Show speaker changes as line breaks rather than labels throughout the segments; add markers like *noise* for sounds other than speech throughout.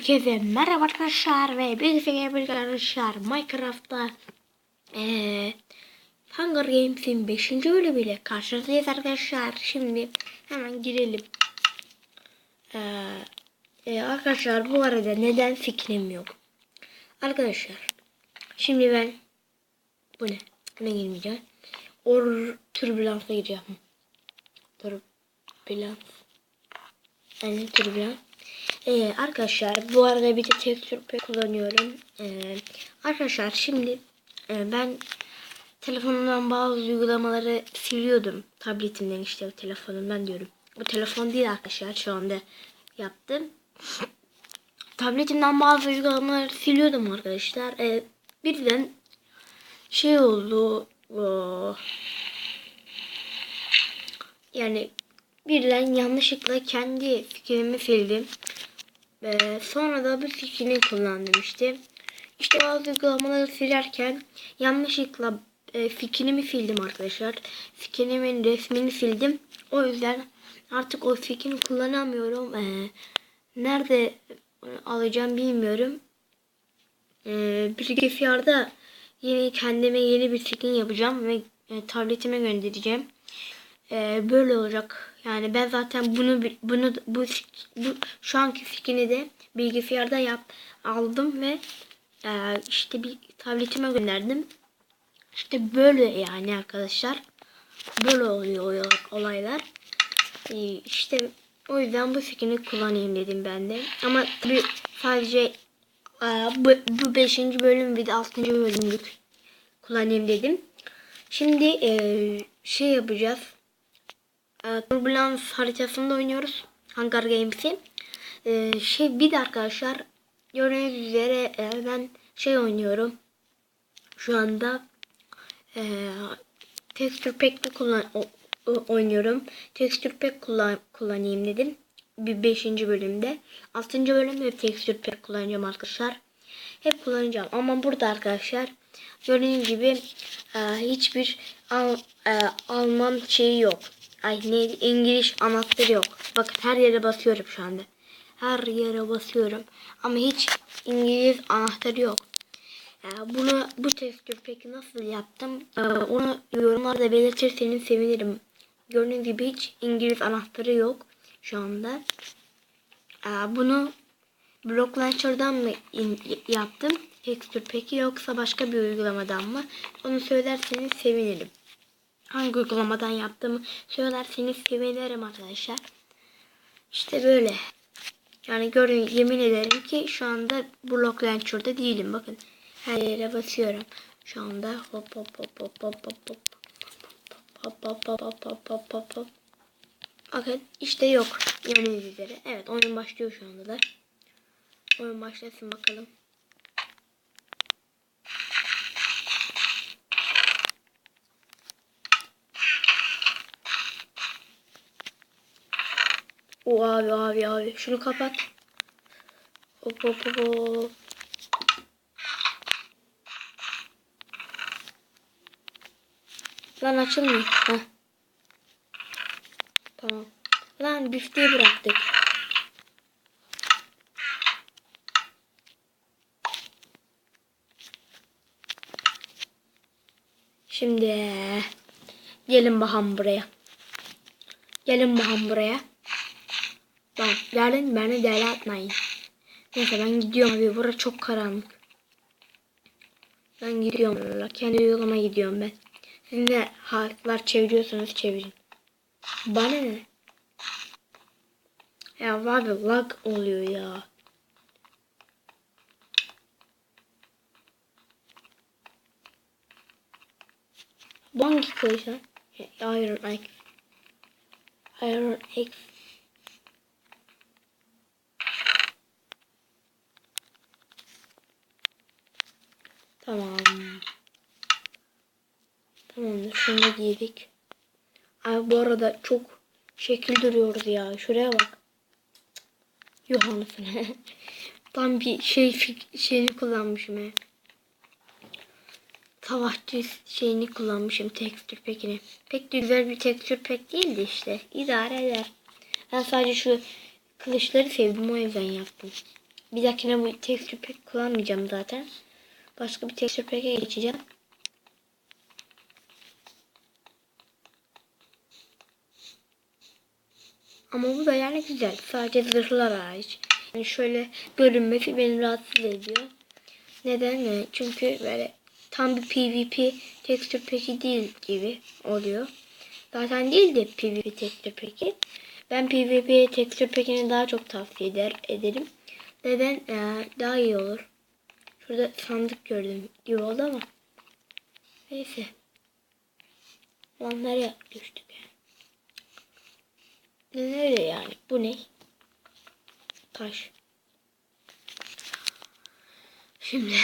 Herkese merhaba arkadaşlar ve bilgisayar bir arkadaşlar Minecraft'ta eee Hunger Games'in 5. bölümüyle karşınızdayız arkadaşlar. Şimdi hemen girelim. Eee e, arkadaşlar bu arada neden fikrim yok. Arkadaşlar şimdi ben bu ne? Buna girmeyeceğim. Or türbülansa gireceğim. Türbülans. Yani türbülans. Ee, arkadaşlar bu arada bir de tekstür pek kullanıyorum. Ee, arkadaşlar şimdi e, ben telefonumdan bazı uygulamaları siliyordum. Tabletimden işte telefonumdan diyorum. Bu telefon değil arkadaşlar şu anda yaptım. Tabletimden bazı uygulamaları siliyordum arkadaşlar. Ee, birden şey oldu. o, yani birden yanlışlıkla kendi fikrimi sildim. Ee, sonra da bir fikrini kullandım işte. İşte bazı uygulamaları silerken yanlışlıkla e, fikrimi sildim arkadaşlar. Fikrimin resmini sildim. O yüzden artık o fikrini kullanamıyorum. Ee, nerede alacağım bilmiyorum. Ee, bilgisayarda yeni kendime yeni bir skin yapacağım ve e, tabletime göndereceğim. Ee, böyle olacak. Yani ben zaten bunu bunu bu, bu şu anki fikrini de bilgisayarda yap aldım ve e, işte bir tabletime gönderdim. İşte böyle yani arkadaşlar. Böyle oluyor olaylar. Ee, işte o yüzden bu fikrini kullanayım dedim ben de. Ama tabii sadece e, bu, bu 5. bölüm bir de 6. bölümlük kullanayım dedim. Şimdi e, şey yapacağız. E, haritasında oynuyoruz. Hunger Games'i. E, şey bir de arkadaşlar gördüğünüz üzere e, ben şey oynuyorum. Şu anda e, Texture Pack'te kullan o, o, oynuyorum. Texture Pack kullan, kullanayım dedim. Bir 5. bölümde. 6. bölümde hep Texture Pack kullanacağım arkadaşlar. Hep kullanacağım. Ama burada arkadaşlar gördüğünüz gibi e, hiçbir al, e, Alman şeyi yok. Ay neydi? İngiliz anahtarı yok. Bakın her yere basıyorum şu anda. Her yere basıyorum. Ama hiç İngiliz anahtarı yok. Yani bunu bu tekstür peki nasıl yaptım? Ee, onu yorumlarda belirtirseniz sevinirim. Gördüğünüz gibi hiç İngiliz anahtarı yok şu anda. Ee, bunu Block Launcher'dan mı yaptım? Tekstür peki yoksa başka bir uygulamadan mı? Onu söylerseniz sevinirim hangi uygulamadan yaptığımı söylerseniz sevinirim arkadaşlar. İşte böyle. Yani görün yemin ederim ki şu anda Block Launcher'da değilim. Bakın her yere basıyorum. Şu anda hop hop hop hop hop hop hop hop hop hop hop hop hop hop hop Bakın işte yok. Yemin ederim. Evet oyun başlıyor şu anda da. Oyun başlasın bakalım. O abi abi abi. Şunu kapat. Hop hop hop. Lan açılmıyor. Heh. Tamam. Lan bifteyi bıraktık. Şimdi gelin bakalım buraya. Gelin bakalım buraya. Bak gelin beni deli atmayın. Neyse ben gidiyorum abi. Burası çok karanlık. Ben gidiyorum. Kendi uygulama gidiyorum ben. Siz ne harfler çeviriyorsanız çevirin. Bana ne? Ya abi lag oluyor ya. Bu hangi koysan? Iron X. Iron X. Tamam. Tamamdır. Şunu giydik. Abi bu arada çok şekil duruyoruz ya. Şuraya bak. Yuh anasını. *laughs* Tam bir şey şeyini kullanmışım he. Savaşçı şeyini kullanmışım tekstür pekini. Pek de güzel bir tekstür pek değildi işte. İdare eder. Ben sadece şu kılıçları sevdim o yüzden yaptım. Bir dahakine bu texture pack kullanmayacağım zaten. Başka bir texture pack'e geçeceğim. Ama bu da yani güzel. Sadece zırhlar hariç. Yani şöyle görünmesi beni rahatsız ediyor. Neden? mi? Çünkü böyle tam bir PvP texture pack'i değil gibi oluyor. Zaten değil de PvP texture pack'i. Ben PvP texture pack'ini daha çok tavsiye eder, ederim. Neden? Ee, daha iyi olur. Şurada sandık gördüm gibi oldu ama. Neyse. Lan nereye düştük yani? Ne nereye yani? Bu ne? Taş. Şimdi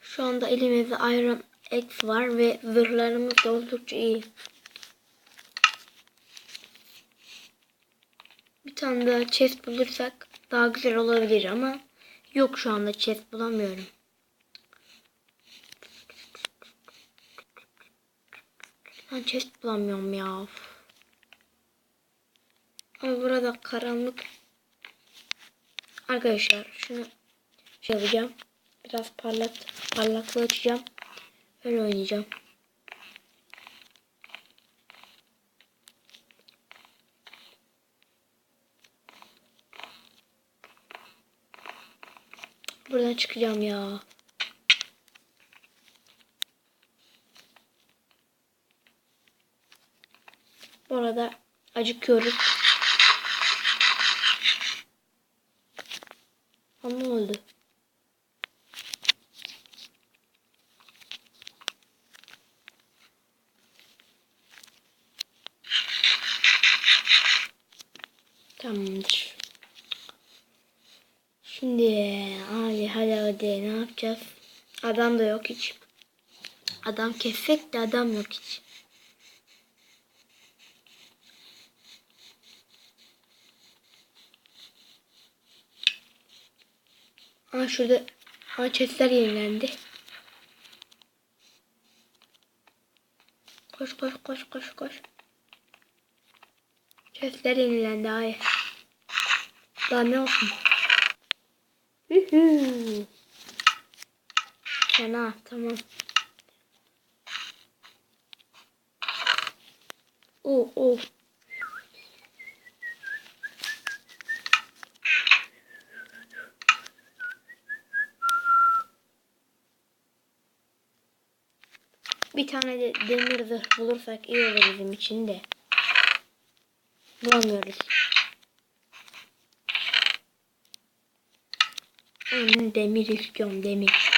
şu anda elimizde Iron X var ve zırhlarımız da oldukça iyi. Bir tane daha chest bulursak daha güzel olabilir ama yok şu anda chest bulamıyorum. Ben chest bulamıyorum ya. Ama burada karanlık. Arkadaşlar şunu şey yapacağım. Biraz parlat parlaklığı açacağım. Öyle oynayacağım. Buradan çıkacağım ya. Bu arada acıkıyoruz. Ama oldu? Tamamdır. Şimdi hadi ne yapacağız? Adam da yok hiç. Adam kessek de adam yok hiç. Aa şurada aa chestler yenilendi. Koş koş koş koş koş. Chestler yenilendi ay. Daha ne olsun? Hühü. Fena tamam. Oh oh. Bir tane de demir zırh bulursak iyi olur bizim için de. Bulamıyoruz. Ben demir istiyorum demir.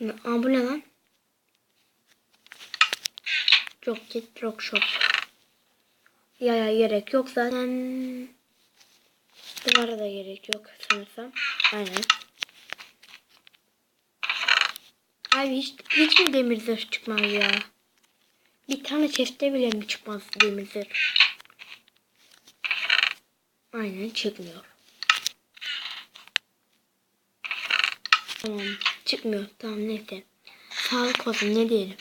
Aa bu ne lan? Çok git çok şok. Ya ya gerek yok zaten. Duvara da gerek yok sanırsam. Aynen. Abi hiç, hiç mi demir zırh çıkmaz ya? Bir tane chest'te bile mi çıkmaz demir zırh? Aynen çıkmıyor. Tamam çıkmıyor. Tamam neyse. Sağlık olsun ne diyelim.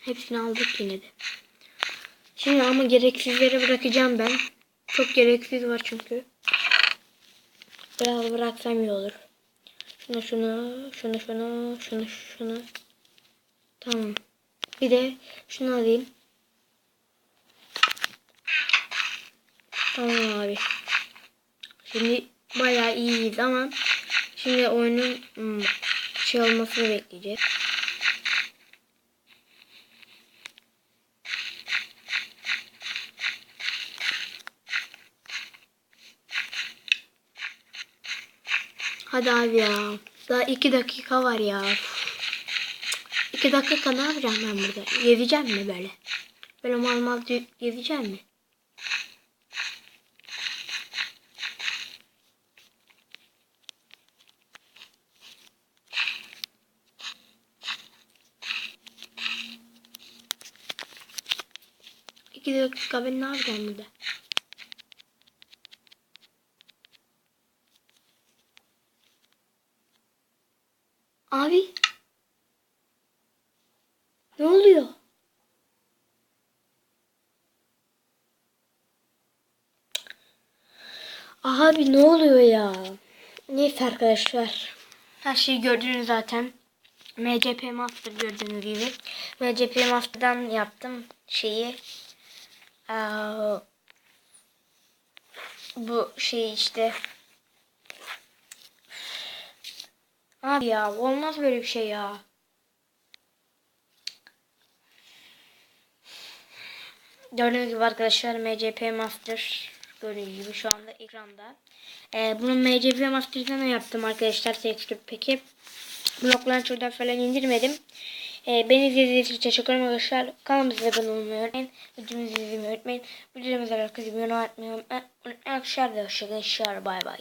Hepsini aldık yine de. Şimdi ama gereksizleri bırakacağım ben. Çok gereksiz var çünkü. Biraz bıraksam iyi olur. Şunu şunu, şunu şunu, şunu şunu. Tamam. Bir de şunu alayım. Tamam abi. Şimdi bayağı iyiyiz ama şimdi oyunun hmm, şey olmasını bekleyeceğiz. Hadi abi ya. Daha iki dakika var ya. İki dakika ne yapacağım ben burada? Gezeceğim mi böyle? Böyle mal mal gezeceğim mi? İki dakika ben ne yapacağım burada? Abi. Ne oluyor? Abi ne oluyor ya? Neyse arkadaşlar. Her şeyi gördünüz zaten. MCP Master gördüğünüz gibi. MCP Master'dan yaptım şeyi. Aa, bu şey işte. Abi ya olmaz böyle bir şey ya. Gördüğünüz gibi arkadaşlar MCP Master gördüğünüz gibi şu anda ekranda. Ee, bunu MCP Master'dan yaptım arkadaşlar tekstür peki. Block Launcher'dan falan indirmedim. Ee, beni izlediğiniz için teşekkür ederim arkadaşlar. Kanalımıza abone olmayı unutmayın. Videomuzu izlemeyi unutmayın. Videomuza like atmayı unutmayın. Arkadaşlar da hoşçakalın. Bay bay.